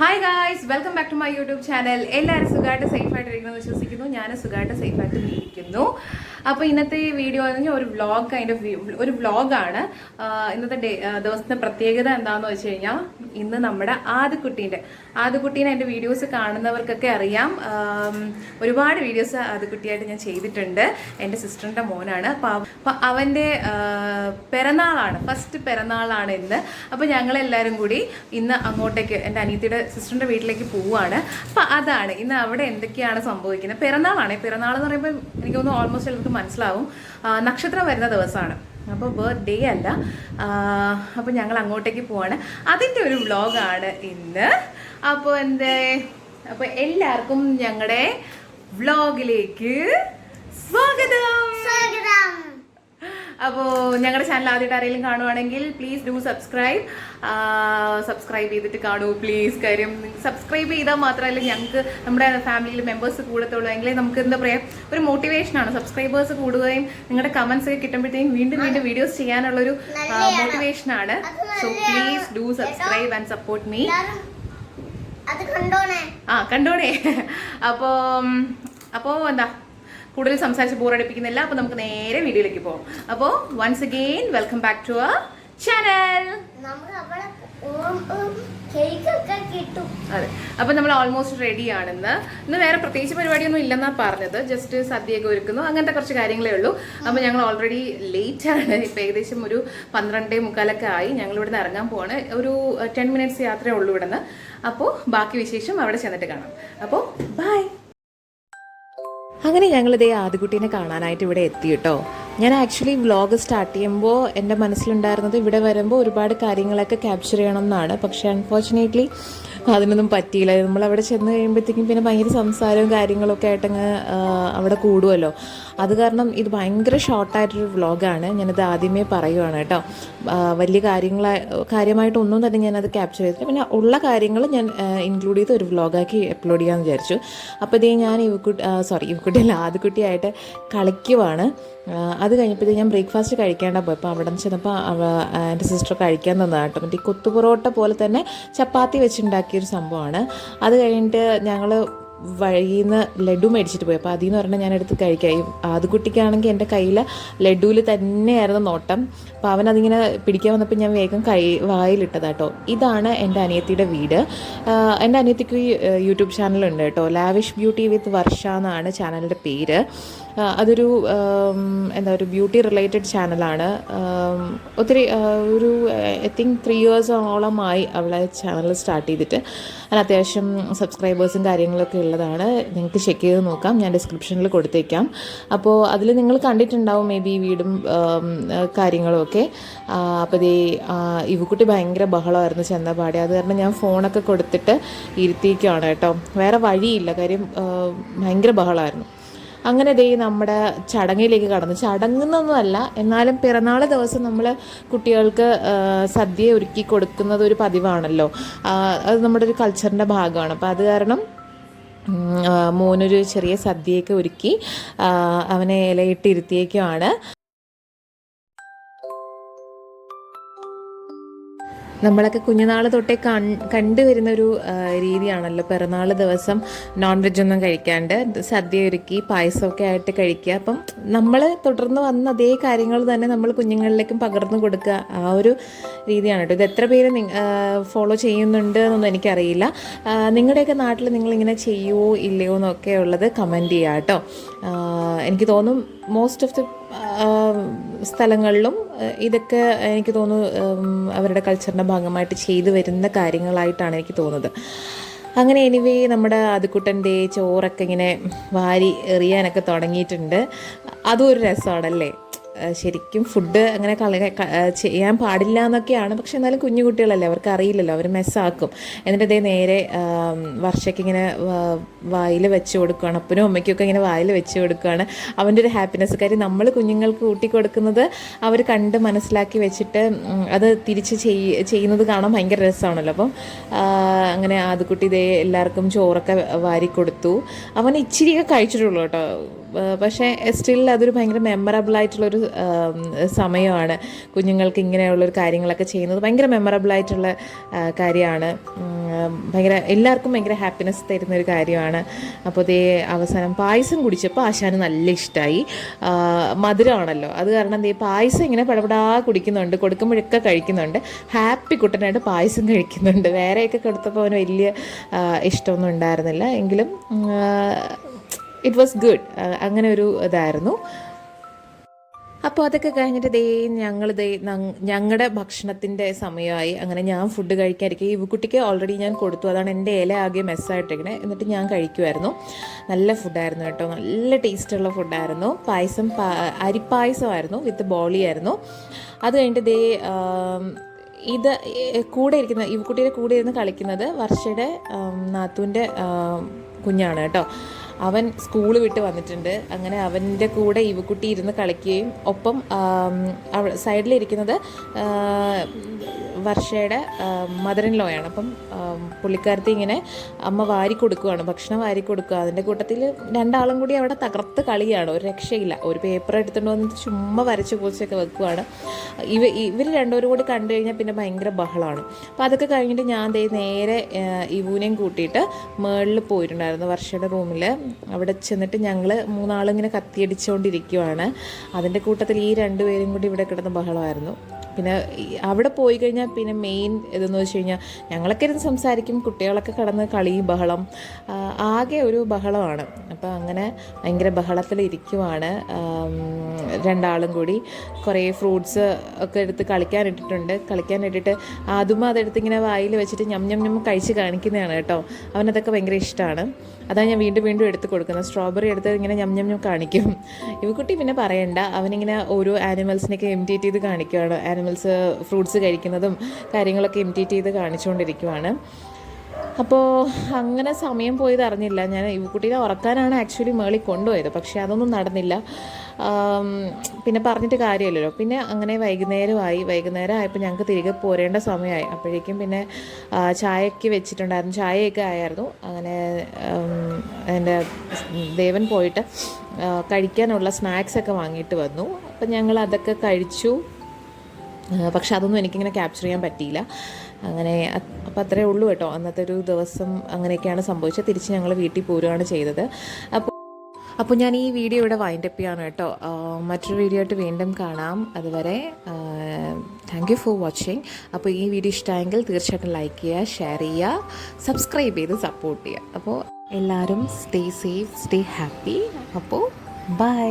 Hi guys welcome back to my YouTube channel എല്ലാവരും സുഖമായിട്ട് safe ആയിട്ട് ഇരിക്കുന്നു വിശ്വസിക്കുന്നു. ഞാൻ സുഖമായിട്ട് ഇരിക്കുന്നു. അപ്പോൾ ഇന്നത്തെ വീഡിയോ എന്ന് ഒരു വ്ളോഗ് കൈൻഡ് ഓഫ് ഒരു വ്ളോഗാണ് ഇന്നത്തെ ഡേ ദിവസത്തെ പ്രത്യേകത എന്താണെന്ന് വെച്ച് കഴിഞ്ഞാൽ ഇന്ന് നമ്മുടെ ആദ്യക്കുട്ടീന്റെ ആദ്യക്കുട്ടീനെ എന്റെ വീഡിയോസ് കാണുന്നവർക്കൊക്കെ അറിയാം. ഒരുപാട് വീഡിയോസ് ആദ്യക്കുട്ടിയായിട്ട് ഞാൻ ചെയ്തിട്ടുണ്ട്. എന്റെ സിസ്റ്ററിന്റെ മോനാണ്. അപ്പോൾ അവന്റെ പിറന്നാളാണ്. ഫസ്റ്റ് പിറന്നാളാണ് ഇന്ന്. അപ്പോൾ ഞങ്ങളെല്ലാവരും കൂടി ഇന്ന് അങ്ങോട്ടേക്ക് എന്റെ അനിയത്തിയുടെ സിസ്റ്ററിന്റെ വീട്ടിലേക്ക് പോവുകയാണ് അപ്പോൾ അതാണ് ഇന്ന് അവിടെ എന്തൊക്കെയാണ് സംഭവിക്കുന്നത്? പിറന്നാളാണ്. പിറന്നാൾ എന്ന് പറയുമ്പോൾ എനിക്ക് തോന്നുന്നു ഓൾമോസ്റ്റ് എല്ലാവർക്കും മനസ്സിലാവും. നക്ഷത്രം വരുന്ന ദിവസമാണ്. അപ്പോൾ ബർത്ത് ഡേ അല്ല അപ്പോൾ ഞങ്ങൾ അങ്ങോട്ടേക്ക് പോവാണ്. അതിന്റെ ഒരു വ്ലോഗാണ് ഇന്ന്. അപ്പോൾ എന്തേ? അപ്പോൾ എല്ലാവർക്കും ഞങ്ങളുടെ വ്ളോഗിലേക്ക് സ്വാഗതം. സ്വാഗതം. അപ്പോൾ ഞങ്ങളുടെ ചാനൽ ആദ്യമായിട്ട് ആരെങ്കിലും കാണുവാണെങ്കിൽ പ്ലീസ് ഡു സബ്സ്ക്രൈബ് സബ്സ്ക്രൈബ് ചെയ്തിട്ട് കാണൂ. പ്ലീസ് കാര്യം സബ്സ്ക്രൈബ് ചെയ്താൽ മാത്രമല്ല ഞങ്ങൾക്ക് നമ്മുടെ ഫാമിലിയിൽ മെമ്പേഴ്സ് കൂടത്തുള്ളൂ. എങ്കിൽ നമുക്ക് എന്താ പറയുക ഒരു മോട്ടിവേഷനാണ് സബ്സ്ക്രൈബേഴ്സ് കൂടുകയും നിങ്ങളുടെ കമൻസ് ഒക്കെ കിട്ടുമ്പോഴത്തേക്കും വീണ്ടും വീണ്ടും വീഡിയോസ് ചെയ്യാനുള്ളൊരു മോട്ടിവേഷനാണ് so please do subscribe and support me എല്ലാരും അത് കണ്ടോണേ? ആ കണ്ടോണേ. അപ്പോൾ അപ്പോൾ എന്താ? കൂടുതൽ സംസാരിച്ച് ബോറടിപ്പിക്കുന്നില്ല അപ്പോൾ നമുക്ക് നേരെ വീഡിയോയിലേക്ക് പോകാം അപ്പോൾ once again welcome back to our channel അതെ. അപ്പോൾ നമ്മൾ ഓൾമോസ്റ്റ് റെഡി ആണെന്ന്. ഇന്ന് വേറെ പ്രത്യേകിച്ച് പരിപാടിയൊന്നും ഇല്ലെന്നാ പറഞ്ഞത്. ജസ്റ്റ് സദ്യയൊക്കെ ഒരുക്കുന്നു. അങ്ങനത്തെ കുറച്ച് കാര്യങ്ങളേ ഉള്ളൂ. അപ്പോൾ ഞങ്ങൾ ഓൾറെഡി ലേറ്റ് ആണ്. ഇപ്പൊ ഏകദേശം ഒരു പന്ത്രണ്ടേ മുക്കാലൊക്കെ ആയി. ഞങ്ങൾ ഇവിടുന്ന് ഇറങ്ങാൻ പോവാണ്. ഒരു ടെൻ മിനിറ്റ്സ് യാത്രയേ ഉള്ളൂ ഇവിടുന്ന്. അപ്പോൾ ബാക്കി വിശേഷം അവിടെ ചെന്നിട്ട് കാണാം. അപ്പോൾ ബൈ അങ്ങനെ ഞങ്ങളിതേ ആദ്യകുട്ടീനെ കാണാനായിട്ട് ഇവിടെ എത്തി കേട്ടോ. ഞാൻ ആക്ച്വലി വ്ളോഗ് സ്റ്റാർട്ട് ചെയ്യുമ്പോൾ എന്റെ മനസ്സിലുണ്ടായിരുന്നത് ഇവിടെ വരുമ്പോൾ ഒരുപാട് കാര്യങ്ങളൊക്കെ ക്യാപ്ചർ ചെയ്യണം എന്നാണ് പക്ഷേ അൺഫോർച്ചുനേറ്റ്ലി അതിനൊന്നും പറ്റിയില്ല. നമ്മൾ അവിടെ ചെന്ന് കഴിയുമ്പോഴത്തേക്കും പിന്നെ ഭയങ്കര സംസാരവും കാര്യങ്ങളൊക്കെ ആയിട്ടങ്ങ് അവിടെ കൂടുമല്ലോ അത് കാരണം ഇത് ഭയങ്കര ഷോർട്ടായിട്ടൊരു വ്ളോഗാണ് ഞാനത് ആദ്യമേ പറയുവാണ് കേട്ടോ. വലിയ കാര്യങ്ങൾ കാര്യമായിട്ടൊന്നും തന്നെ ഞാനത് ക്യാപ്ചർ ചെയ്തിട്ട് പിന്നെ ഉള്ള കാര്യങ്ങൾ ഞാൻ ഇൻക്ലൂഡ് ചെയ്ത് ഒരു വ്ളോഗാക്കി അപ്ലോഡ് ചെയ്യാമെന്ന് വിചാരിച്ചു. അപ്പോൾ ഇതേ ഞാൻ ഇവക്കുട്ടി സോറി ഇവക്കുട്ടിയല്ല ആദ്യക്കുട്ടിയായിട്ട് കളിക്കുവാണ്. അത് കഴിഞ്ഞപ്പോഴത്തേക്ക് ഞാൻ ബ്രേക്ക്ഫാസ്റ്റ് കഴിക്കേണ്ട പോയി അപ്പോൾ അവിടെ നിന്ന് ചെന്നപ്പോൾ എന്റെ സിസ്റ്റർ കഴിക്കാൻ തന്നതാണ് കേട്ടോ. മറ്റേ കൊത്തു പൊറോട്ട പോലെ തന്നെ ചപ്പാത്തി വെച്ചുണ്ടാക്കിയൊരു സംഭവമാണ്. അത് കഴിഞ്ഞിട്ട് ഞങ്ങൾ വഴിയിൽ നിന്ന് ലഡു മേടിച്ചിട്ട് പോയി. അപ്പോൾ അതിൽ നിന്ന് പറഞ്ഞാൽ ഞാൻ എടുത്ത് കഴിക്കാം. ഈ ആദ്യക്കുട്ടിക്കാണെങ്കിൽ എന്റെ കയ്യിൽ ലഡുവിൽ തന്നെയായിരുന്നു നോട്ടം. അപ്പോൾ അവൻ പിടിക്കാൻ വന്നപ്പോൾ ഞാൻ വേഗം കൈ വായിലിട്ടതാട്ടോ ഇതാണ് എന്റെ അനിയത്തിയുടെ വീട്. എന്റെ അനിയത്തിക്ക് യൂട്യൂബ് ചാനലുണ്ട് കേട്ടോ. ലാവിഷ് ബ്യൂട്ടി വിത്ത് വർഷ എന്നാണ് ചാനലിന്റെ പേര്. അതൊരു എന്താ ഒരു ബ്യൂട്ടി റിലേറ്റഡ് ചാനലാണ് ഒത്തിരി ഒരു ഐ തിങ്ക് ത്രീ ഇയേഴ്സോളമായി അവളെ ചാനൽ സ്റ്റാർട്ട് ചെയ്തിട്ട്. അതിന് അത്യാവശ്യം സബ്സ്ക്രൈബേഴ്സും കാര്യങ്ങളൊക്കെ ഉള്ളതാണ്. നിങ്ങൾക്ക് ചെക്ക് ചെയ്ത് നോക്കാം. ഞാൻ ഡിസ്ക്രിപ്ഷനിൽ കൊടുത്തേക്കാം. അപ്പോൾ അതിൽ നിങ്ങൾ കണ്ടിട്ടുണ്ടാവും മേ ബി വീടും കാര്യങ്ങളുമൊക്കെ അപ്പോൾ ദേ ഇവക്കുട്ടി ഭയങ്കര ബഹളമായിരുന്നു ചെന്നപാടി അത് കാരണം ഞാൻ ഫോണൊക്കെ കൊടുത്തിട്ട് ഇരുത്തിയിരിക്കുകയാണ് കേട്ടോ. വേറെ വഴിയില്ല. കാര്യം ഭയങ്കര ബഹളമായിരുന്നു. അങ്ങനെ ദേ നമ്മുടെ ചടങ്ങിലേക്ക് കടന്നു. ചടങ്ങുന്നൊന്നുമല്ല എന്നാലും പിറന്നാൾ ദിവസം നമ്മൾ കുട്ടികൾക്ക് സദ്യ ഒരുക്കി കൊടുക്കുന്നത് ഒരു പതിവാണല്ലോ. അത് നമ്മുടെ ഒരു കൾച്ചറിന്റെ ഭാഗമാണ്. അപ്പോൾ അത് കാരണം മോനൊരു ചെറിയ സദ്യയൊക്കെ ഒരുക്കി അവനെ ഇലയിട്ടിരുത്തിയേക്കുമാണ് നമ്മളൊക്കെ കുഞ്ഞുനാൾ തൊട്ടേ കൺ കണ്ടുവരുന്ന ഒരു രീതിയാണല്ലോ. പിറന്നാൾ ദിവസം നോൺ വെജ് ഒന്നും കഴിക്കാണ്ട് സദ്യ ഒരുക്കി പായസമൊക്കെ ആയിട്ട് കഴിക്കുക. അപ്പം നമ്മൾ തുടർന്ന് വന്ന അതേ കാര്യങ്ങൾ തന്നെ നമ്മൾ കുഞ്ഞുങ്ങളിലേക്കും പകർന്നു കൊടുക്കുക. ആ ഒരു രീതിയാണ് കേട്ടോ. ഇത് എത്ര പേര് ഫോളോ ചെയ്യുന്നുണ്ട് എന്നൊന്നും എനിക്കറിയില്ല. നിങ്ങളുടെയൊക്കെ നാട്ടിൽ നിങ്ങളിങ്ങനെ ചെയ്യുമോ ഇല്ലയോ എന്നൊക്കെ ഉള്ളത് കമന്റ് ചെയ്യുക കേട്ടോ എനിക്ക് തോന്നും മോസ്റ്റ് ഓഫ് ദി സ്ഥലങ്ങളിലും ഇതൊക്കെ എനിക്ക് തോന്നുന്നു അവരുടെ കൾച്ചറിന്റെ ഭാഗമായിട്ട് ചെയ്തു വരുന്ന കാര്യങ്ങളായിട്ടാണ് എനിക്ക് തോന്നുന്നത്. അങ്ങനെ എനിവേ നമ്മുടെ അതുക്കുട്ടന്റെ ചോറൊക്കെ ഇങ്ങനെ വാരി എറിയാനൊക്കെ തുടങ്ങിയിട്ടുണ്ട്. അതും ഒരു രസമാണല്ലേ? ശരിക്കും ഫുഡ് അങ്ങനെ കള ചെയ്യാൻ പാടില്ല എന്നൊക്കെയാണ്. പക്ഷെ എന്നാലും കുഞ്ഞു കുട്ടികളല്ലേ അവർക്ക് അറിയില്ലല്ലോ അവർ മെസ്സാക്കും. എന്നിട്ട് ഇതേ നേരെ വർഷയ്ക്ക് ഇങ്ങനെ വായിൽ വെച്ച് കൊടുക്കുകയാണ്. അപ്പനും അമ്മയ്ക്കൊക്കെ ഇങ്ങനെ വായിൽ വെച്ച് കൊടുക്കുകയാണ്. അവന്റെ ഒരു ഹാപ്പിനെസ് കാര്യം നമ്മൾ കുഞ്ഞുങ്ങൾക്ക് കൂട്ടി കൊടുക്കുന്നത് അവർ കണ്ട് മനസ്സിലാക്കി വെച്ചിട്ട് അത് തിരിച്ച് ചെയ് ചെയ്യുന്നത് കാണാൻ ഭയങ്കര രസമാണല്ലോ. അപ്പം അങ്ങനെ ആദ്യക്കുട്ടി ഇതേ എല്ലാവർക്കും ചോറൊക്കെ വാരി കൊടുത്തു അവൻ ഇച്ചിരിയൊക്കെ കഴിച്ചിട്ടുള്ളൂ കേട്ടോ. പക്ഷേ സ്റ്റിൽ അതൊരു ഭയങ്കര മെമ്മറബിൾ ആയിട്ടുള്ളൊരു സമയമാണ്. കുഞ്ഞുങ്ങൾക്ക് ഇങ്ങനെയുള്ളൊരു കാര്യങ്ങളൊക്കെ ചെയ്യുന്നത് ഭയങ്കര മെമ്മറബിൾ ആയിട്ടുള്ള കാര്യമാണ്. ഭയങ്കര എല്ലാവർക്കും ഭയങ്കര ഹാപ്പിനെസ് തരുന്ന ഒരു കാര്യമാണ്. അപ്പോൾ ദേ അവസാനം പായസം കുടിച്ചപ്പോൾ ആശാന് നല്ല ഇഷ്ടമായി മധുരമാണല്ലോ. അത് കാരണം ദേ പായസം ഇങ്ങനെ പടപടാ കുടിക്കുന്നുണ്ട് കൊടുക്കുമ്പോഴൊക്കെ കഴിക്കുന്നുണ്ട്. ഹാപ്പി കുട്ടനായിട്ട് പായസം കഴിക്കുന്നുണ്ട്. വേറെയൊക്കെ കൊടുത്തപ്പോൾ അവന് വലിയ ഇഷ്ടമൊന്നും ഉണ്ടായിരുന്നില്ല. എങ്കിലും ഇറ്റ് വാസ് ഗുഡ് അങ്ങനെ ഒരു ഇതായിരുന്നു. അപ്പോൾ അതൊക്കെ കഴിഞ്ഞിട്ട് ദേ ഞങ്ങൾ ദേ ഞങ്ങളുടെ ഭക്ഷണത്തിന്റെ സമയമായി. അങ്ങനെ ഞാൻ ഫുഡ് കഴിക്കാതിരിക്കും ഈ കുട്ടിക്ക് ഓൾറെഡി ഞാൻ കൊടുത്തു. അതാണ് എന്റെ ഇല ആകെ മെസ്സായിട്ടിരിക്കണേ എന്നിട്ട് ഞാൻ കഴിക്കുമായിരുന്നു നല്ല ഫുഡായിരുന്നു കേട്ടോ. നല്ല ടേസ്റ്റുള്ള ഫുഡായിരുന്നു പായസം അരിപ്പായസമായിരുന്നു വിത്ത് ബോളിയായിരുന്നു അത് കഴിഞ്ഞിട്ട് ദേ ഇത് കൂടെ ഇരിക്കുന്ന ഈ കുട്ടിയുടെ കൂടെ ഇരുന്ന് കളിക്കുന്നത് വർഷയുടെ നാത്തുവിന്റെ കുഞ്ഞാണ് കേട്ടോ. അവൻ സ്കൂൾ വിട്ട് വന്നിട്ടുണ്ട്. അങ്ങനെ അവന്റെ കൂടെ ഇവക്കുട്ടി ഇരുന്ന് കളിക്കുകയും ഒപ്പം സൈഡിലിരിക്കുന്നത് വർഷയുടെ മദറിൻ ലോയാണ് അപ്പം പുള്ളിക്കാരത്തി ഇങ്ങനെ അമ്മ വാരി കൊടുക്കുകയാണ് ഭക്ഷണം വാരി കൊടുക്കുക. അതിന്റെ കൂട്ടത്തിൽ രണ്ടാളും കൂടി അവിടെ തകർത്ത് കളിയാണ്. ഒരു രക്ഷയില്ല. ഒരു പേപ്പർ എടുത്തുകൊണ്ട് വന്നിട്ട് ചുമ്മാ വരച്ച് പൂച്ചൊക്കെ വെക്കുവാണ്. ഇവ ഇവർ രണ്ടുപേരും കൂടി കണ്ടു കഴിഞ്ഞാൽ പിന്നെ ഭയങ്കര ബഹളമാണ് അപ്പോൾ അതൊക്കെ കഴിഞ്ഞിട്ട് ഞാൻ ദേ നേരെ ഇവൂനെയും കൂട്ടിയിട്ട് മേളിൽ പോയിട്ടുണ്ടായിരുന്നു വർഷയുടെ റൂമിൽ അവിടെ ചെന്നിട്ട് ഞങ്ങൾ മൂന്നാളിങ്ങനെ കത്തിയടിച്ചുകൊണ്ടിരിക്കുകയാണ് അതിന്റെ കൂട്ടത്തിൽ ഈ രണ്ടുപേരും കൂടി ഇവിടെ കിടന്ന ബഹളമായിരുന്നു. പിന്നെ അവിടെ പോയി കഴിഞ്ഞാൽ പിന്നെ മെയിൻ ഇതെന്ന് വെച്ച് കഴിഞ്ഞാൽ ഞങ്ങളൊക്കെ ഇരുന്ന് സംസാരിക്കും കുട്ടികളൊക്കെ കടന്ന് കളി ബഹളം ആകെ ഒരു ബഹളമാണ്. അപ്പോൾ അങ്ങനെ ഭയങ്കര ബഹളത്തിൽ ഇരിക്കുവാണ്. രണ്ടാളും കൂടി കുറേ ഫ്രൂട്ട്സ് ഒക്കെ എടുത്ത് കളിക്കാൻ ഇട്ടിട്ടുണ്ട്. കളിക്കാൻ ഇട്ടിട്ട് അതും അതെടുത്ത് ഇങ്ങനെ വായിൽ വെച്ചിട്ട് ഞം ഞം ഞം കഴിച്ച് കാണിക്കുന്നതാണ് കേട്ടോ. അവനതൊക്കെ ഭയങ്കര ഇഷ്ടമാണ്. അതാണ് ഞാൻ വീണ്ടും വീണ്ടും എടുത്ത് കൊടുക്കുന്നത്. സ്ട്രോബെറി എടുത്ത് ഇങ്ങനെ ഞം ഞം ഞം കാണിക്കും. ഇവക്കുട്ടി പിന്നെ പറയണ്ട. അവനിങ്ങനെ ഓരോ ആനിമൽസിനെയൊക്കെ ഇമിറ്റേറ്റ് ചെയ്ത് കാണിക്കുകയാണ് ആനിമൽസ് ഫ്രൂട്ട്സ് കഴിക്കുന്നതും കാര്യങ്ങളൊക്കെ ഇമിറ്റേറ്റ് ചെയ്ത് കാണിച്ചുകൊണ്ടിരിക്കുവാണ് അപ്പോൾ അങ്ങനെ സമയം പോയത് അറിഞ്ഞില്ല ഞാൻ ഇവക്കുട്ടീനെ ഉറക്കാനാണ് ആക്ച്വലി മേളിൽ കൊണ്ടുപോയത്. പക്ഷേ അതൊന്നും നടന്നില്ല. പിന്നെ പറഞ്ഞിട്ട് കാര്യമില്ലല്ലോ. പിന്നെ അങ്ങനെ വൈകുന്നേരമായി. വൈകുന്നേരം ആയപ്പോൾ ഞങ്ങൾക്ക് തിരികെ പോരേണ്ട സമയമായി. അപ്പോഴേക്കും പിന്നെ ചായയൊക്കെ വെച്ചിട്ടുണ്ടായിരുന്നു. ചായയൊക്കെ ആയിരുന്നു അങ്ങനെ എന്റെ ദേവൻ പോയിട്ട് കഴിക്കാനുള്ള സ്നാക്സൊക്കെ വാങ്ങിയിട്ട് വന്നു. അപ്പം ഞങ്ങൾ അതൊക്കെ കഴിച്ചു. പക്ഷെ അതൊന്നും എനിക്കിങ്ങനെ ക്യാപ്ചർ ചെയ്യാൻ പറ്റിയില്ല. അങ്ങനെ അപ്പം അത്രേ ഉള്ളൂ കേട്ടോ. അന്നത്തെ ഒരു ദിവസം അങ്ങനെയൊക്കെയാണ് സംഭവിച്ചത്. തിരിച്ച് ഞങ്ങൾ വീട്ടിൽ പോരുകയാണ് ചെയ്തത്. അപ്പോൾ ഞാൻ ഈ വീഡിയോ ഇവിടെ വൈൻഡപ്പ് ചെയ്യാണ് കേട്ടോ. മറ്റൊരു വീഡിയോ ആയിട്ട് വീണ്ടും കാണാം. അതുവരെ താങ്ക് യു ഫോർ വാച്ചിങ് അപ്പോൾ ഈ വീഡിയോ ഇഷ്ടമായെങ്കിൽ തീർച്ചയായിട്ടും ലൈക്ക് ചെയ്യുക ഷെയർ ചെയ്യുക സബ്സ്ക്രൈബ് ചെയ്ത് സപ്പോർട്ട് ചെയ്യുക. അപ്പോൾ എല്ലാവരും സ്റ്റേ സേഫ് സ്റ്റേ ഹാപ്പി അപ്പോൾ ബൈ